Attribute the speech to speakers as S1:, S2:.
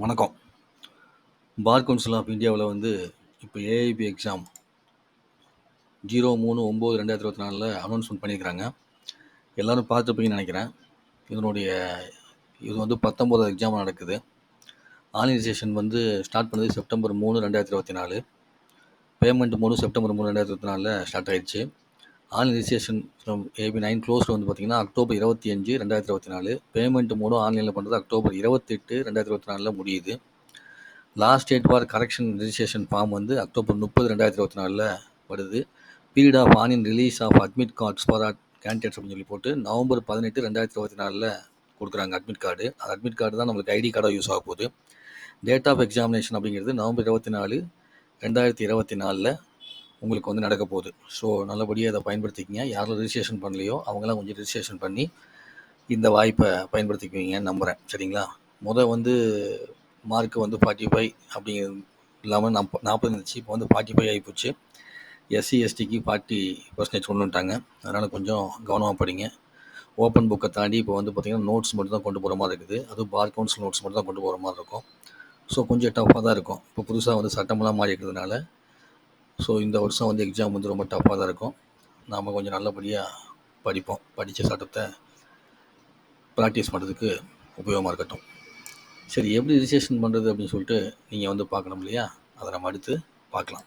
S1: வணக்கம். Bar council of இந்தியாவில் வந்து இப்போ ஏஐபி எக்ஸாம் ஜீரோ மூணு ஒம்பது ரெண்டாயிரத்தி இருபத்தி நாலில் அனௌன்ஸ்மெண்ட் பண்ணியிருக்கிறாங்க. எல்லோரும் பார்த்துருப்பீங்கன்னு நினைக்கிறேன். இதனுடைய இது வந்து பத்தொம்போது எக்ஸாம் நடக்குது. ஆர்கனைசேஷன் வந்து ஸ்டார்ட் பண்ணது செப்டம்பர் மூணு ரெண்டாயிரத்தி இருபத்தி நாலு. பேமெண்ட் மூணு செப்டம்பர் மூணு ரெண்டாயிரத்தி இருபத்தி நாலில் ஸ்டார்ட் ஆயிடுச்சு. Online registration from AP nine க்ளோஸில் வந்து பார்த்திங்கன்னா அக்டோபர் இருபத்தி அஞ்சு ரெண்டாயிரத்தி இருபத்தி நாலு. பேமெண்ட் மூடும் ஆன்லைனில் பண்ணுறது அக்டோபர் இருபத்தெட்டு ரெண்டாயிரத்தி இருபத்தி நாலில் முடியுது. Last date for correction registration form வந்து அக்டோபர் முப்பது ரெண்டாயிரத்தி இருபத்தி நாலில் வருது. Period of ஆனின் release of admit cards for candidates அப்படின்னு சொல்லி போட்டு நவம்பர் பதினெட்டு ரெண்டாயிரத்தி இருபத்தி நாலில் கொடுக்குறாங்க அட்மிட் கார்டு அந்த அட்மிட் கார்டு தான் நம்மளுக்கு ஐடி கார்டாக யூஸ் ஆக போகுது. டேட் ஆஃப் எக்ஸாமினேஷன் அப்படிங்கிறது நவம்பர் இருபத்தி நாலு ரெண்டாயிரத்தி இருபத்தி நாலில் உங்களுக்கு வந்து நடக்க போகுது. ஸோ நல்லபடியாக அதை பயன்படுத்திக்கிங்க. யாரும் ரிஜிஸ்ட்ரேஷன் பண்ணலையோ அவங்களாம் கொஞ்சம் ரிஜிஸ்ட்ரேஷன் பண்ணி இந்த வாய்ப்பை பயன்படுத்திக்குவீங்கன்னு நம்புகிறேன் சரிங்களா? முதல் வந்து மார்க்கு வந்து ஃபார்ட்டி ஃபைவ் அப்படிங்கிற இல்லாமல் நாற்ப நாற்பது இருந்துச்சு. இப்போ வந்து ஃபார்ட்டி ஃபைவ் ஆகிப்போச்சு எஸ்சி எஸ்டிக்கு ஃபார்ட்டி பர்சன்டேஜ் கொண்டு வந்துட்டாங்க. அதனால் கொஞ்சம் கவனமாக படிங்க. ஓப்பன் புக்கை தாண்டி இப்போ வந்து பார்த்திங்கன்னா நோட்ஸ் மட்டும் தான் கொண்டு போகிற மாதிரி இருக்குது. அதுவும் பார் கவுன்சில் நோட்ஸ் மட்டும் தான் கொண்டு போகிற மாதிரி இருக்கும். ஸோ கொஞ்சம் டஃப்பாக தான் இருக்கும். இப்போ புதுசாக வந்து சட்டமெல்லாம் மாறி இருக்கிறதுனால ஸோ இந்த வருஷம் வந்து எக்ஸாம் வந்து ரொம்ப டஃப்பாக தான் இருக்கும். நாம் கொஞ்சம் நல்லபடியாக படிப்போம். படித்த சட்டத்தை ப்ராக்டிஸ் பண்ணுறதுக்கு உபயோகமாக இருக்கட்டும். சரி எப்படி ரிஜிஸ்ட்ரேஷன் பண்ணுறது அப்படின்னு சொல்லிட்டு நீங்கள் வந்து பார்க்கணும் இல்லையா? அதை நம்ம அடுத்து பார்க்கலாம்.